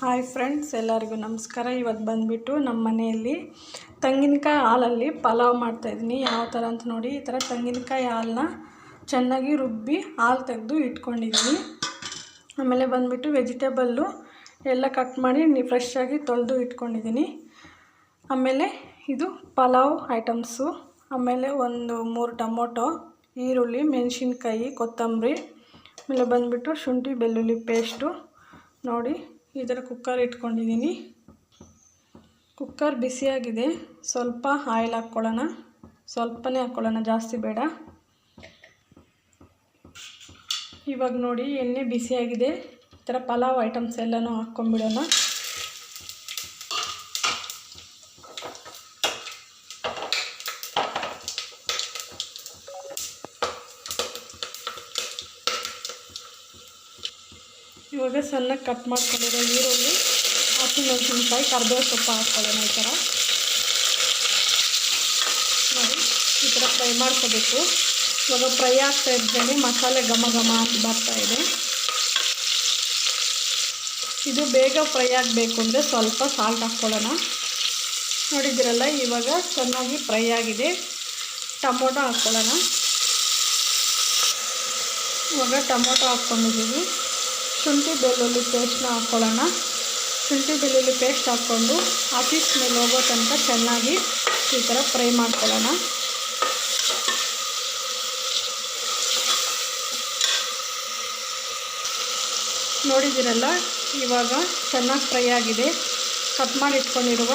Hi friends, ಎಲ್ಲರಿಗೂ ನಮಸ್ಕಾರ. ಇವತ್ತು ಬಂದುಬಿಟ್ಟು ನಮ್ಮ ಮನೆಯಲ್ಲಿ ತೆಂಗಿನಕಾಯಿ ಹಾಲಲ್ಲಿ ಪಲಾವ್ ಮಾಡ್ತಾಯಿದ್ದೀನಿ ಯಾವ ಥರ ಅಂತ ನೋಡಿ, ಈ ಥರ ತೆಂಗಿನಕಾಯಿ ಹಾಲನ್ನ ಚೆನ್ನಾಗಿ ರುಬ್ಬಿ ಹಾಲು ತೆಗೆದು ಇಟ್ಕೊಂಡಿದ್ದೀನಿ. ಆಮೇಲೆ ಬಂದುಬಿಟ್ಟು ವೆಜಿಟೇಬಲ್ಲು ಎಲ್ಲ ಕಟ್ ಮಾಡಿ ಫ್ರೆಶ್ಶಾಗಿ ತೊಳೆದು ಇಟ್ಕೊಂಡಿದ್ದೀನಿ. ಆಮೇಲೆ ಇದು ಪಲಾವ್ ಐಟಮ್ಸು. ಆಮೇಲೆ ಒಂದು ಮೂರು ಟೊಮೊಟೊ, ಈರುಳ್ಳಿ, ಮೆಣಸಿನ್ಕಾಯಿ, ಕೊತ್ತಂಬರಿ, ಆಮೇಲೆ ಬಂದುಬಿಟ್ಟು ಶುಂಠಿ, ಬೆಳ್ಳುಳ್ಳಿ ಪೇಸ್ಟು. ನೋಡಿ ಈ ಥರ ಕುಕ್ಕರ್ ಇಟ್ಕೊಂಡಿದ್ದೀನಿ. ಕುಕ್ಕರ್ ಬಿಸಿಯಾಗಿದೆ. ಸ್ವಲ್ಪ ಆಯಿಲ್ ಹಾಕ್ಕೊಳ್ಳೋಣ. ಸ್ವಲ್ಪನೇ ಹಾಕ್ಕೊಳ್ಳೋಣ, ಜಾಸ್ತಿ ಬೇಡ. ಇವಾಗ ನೋಡಿ ಎಣ್ಣೆ ಬಿಸಿಯಾಗಿದೆ. ಈ ಥರ ಪಲಾವ್ ಐಟಮ್ಸ್ ಎಲ್ಲನೂ ಹಾಕ್ಕೊಂಬಿಡೋಣ ಇವಾಗ ಸಣ್ಣಗೆ ಕಟ್ ಮಾಡ್ಕೊಂಡಿರೋ ಈರುಳ್ಳಿ ಹಸಿಮೆಣಸಿನ್ಕಾಯಿ ಕರ್ಬೇವು ಸೊಪ್ಪು ಹಾಕ್ಕೊಳ್ಳೋಣ ಈ ಥರ. ನೋಡಿ, ಈ ಥರ ಫ್ರೈ ಮಾಡ್ಕೋಬೇಕು. ಇವಾಗ ಫ್ರೈ ಆಗ್ತಾ ಇದ್ದೇನೆ ಮಸಾಲೆ ಘಮ ಘಮ ಅಂತ ಬರ್ತಾ ಇದೆ. ಇದು ಬೇಗ ಫ್ರೈ ಆಗಬೇಕು ಅಂದರೆ ಸ್ವಲ್ಪ ಸಾಲ್ಟ್ ಹಾಕ್ಕೊಳ್ಳೋಣ ನೋಡಿದ್ದೀರಲ್ಲ ಇವಾಗ ಚೆನ್ನಾಗಿ ಫ್ರೈ ಆಗಿದೆ. ಟೊಮೊಟೊ ಹಾಕ್ಕೊಳ್ಳೋಣ ಇವಾಗ ಟೊಮೊಟೊ ಹಾಕ್ಕೊಂಡಿದ್ದೀವಿ ಶುಂಠಿ ಬೆಳ್ಳುಳ್ಳಿ ಪೇಸ್ಟ್ನ ಹಾಕ್ಕೊಳ್ಳೋಣ ಶುಂಠಿ ಬೆಳ್ಳುಳ್ಳಿ ಪೇಸ್ಟ್ ಹಾಕ್ಕೊಂಡು ಹಸಿ ಮೇಲೆ ಹೋಗೋ ತನಕ ಚೆನ್ನಾಗಿ ಈ ಥರ ಫ್ರೈ ಮಾಡ್ಕೊಳ್ಳೋಣ. ನೋಡಿದ್ದೀರಲ್ಲ, ಇವಾಗ ಚೆನ್ನಾಗಿ ಫ್ರೈ ಆಗಿದೆ. ಕಟ್ ಮಾಡಿ ಇಟ್ಕೊಂಡಿರುವ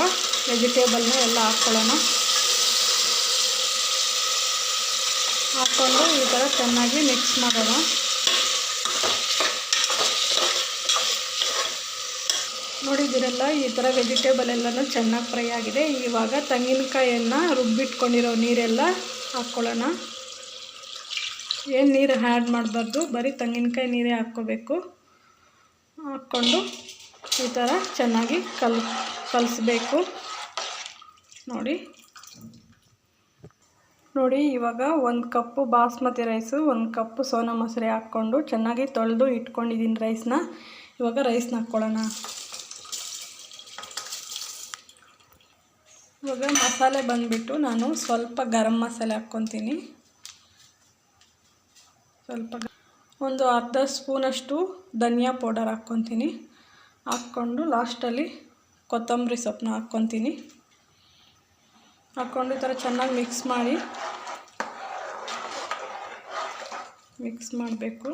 ವೆಜಿಟೇಬಲ್ನ ಎಲ್ಲ ಹಾಕ್ಕೊಳ್ಳೋಣ ಹಾಕ್ಕೊಂಡು ಈ ಥರ ಚೆನ್ನಾಗಿ ಮಿಕ್ಸ್ ಮಾಡೋಣ. ನೋಡಿದ್ದೀರಲ್ಲ ಈ ಥರ ವೆಜಿಟೇಬಲ್ ಎಲ್ಲನೂ ಚೆನ್ನಾಗಿ ಫ್ರೈ ಆಗಿದೆ. ಇವಾಗ ತೆಂಗಿನಕಾಯಿಯನ್ನು ರುಬ್ಬಿಟ್ಕೊಂಡಿರೋ ನೀರೆಲ್ಲ ಹಾಕ್ಕೊಳ್ಳೋಣ ಏನು ನೀರು ಆ್ಯಡ್ ಮಾಡಬಾರ್ದು? ಬರೀ ತೆಂಗಿನಕಾಯಿ ನೀರೇ ಹಾಕ್ಕೋಬೇಕು. ಹಾಕ್ಕೊಂಡು ಈ ಥರ ಚೆನ್ನಾಗಿ ಕಲ್, ಕಲಿಸ್ಬೇಕು. ನೋಡಿ. ನೋಡಿ, ಇವಾಗ ಒಂದು ಕಪ್ಪು ಬಾಸ್ಮತಿ ರೈಸು ಒಂದು ಕಪ್ಪು ಸೋನಾ ಮಸೂರಿ ಹಾಕ್ಕೊಂಡು ಚೆನ್ನಾಗಿ ತೊಳೆದು ಇಟ್ಕೊಂಡಿದ್ದೀನಿ ರೈಸ್ನ ಇವಾಗ ರೈಸ್ನ ಹಾಕ್ಕೊಳ್ಳೋಣ ಇವಾಗ ಮಸಾಲೆ ಬಂದುಬಿಟ್ಟು ನಾನು ಸ್ವಲ್ಪ ಗರಂ ಮಸಾಲೆ ಹಾಕ್ಕೊತೀನಿ. ಸ್ವಲ್ಪ ಒಂದು ಅರ್ಧ ಸ್ಪೂನಷ್ಟು ಧನಿಯಾ ಪೌಡರ್ ಹಾಕ್ಕೊತೀನಿ. ಹಾಕ್ಕೊಂಡು ಲಾಸ್ಟಲ್ಲಿ ಕೊತ್ತಂಬರಿ ಸೊಪ್ಪನ್ನ ಹಾಕ್ಕೊತೀನಿ. ಹಾಕ್ಕೊಂಡು ಈ ಥರ ಚೆನ್ನಾಗಿ ಮಿಕ್ಸ್ ಮಾಡಿ, ಮಿಕ್ಸ್ ಮಾಡಬೇಕು.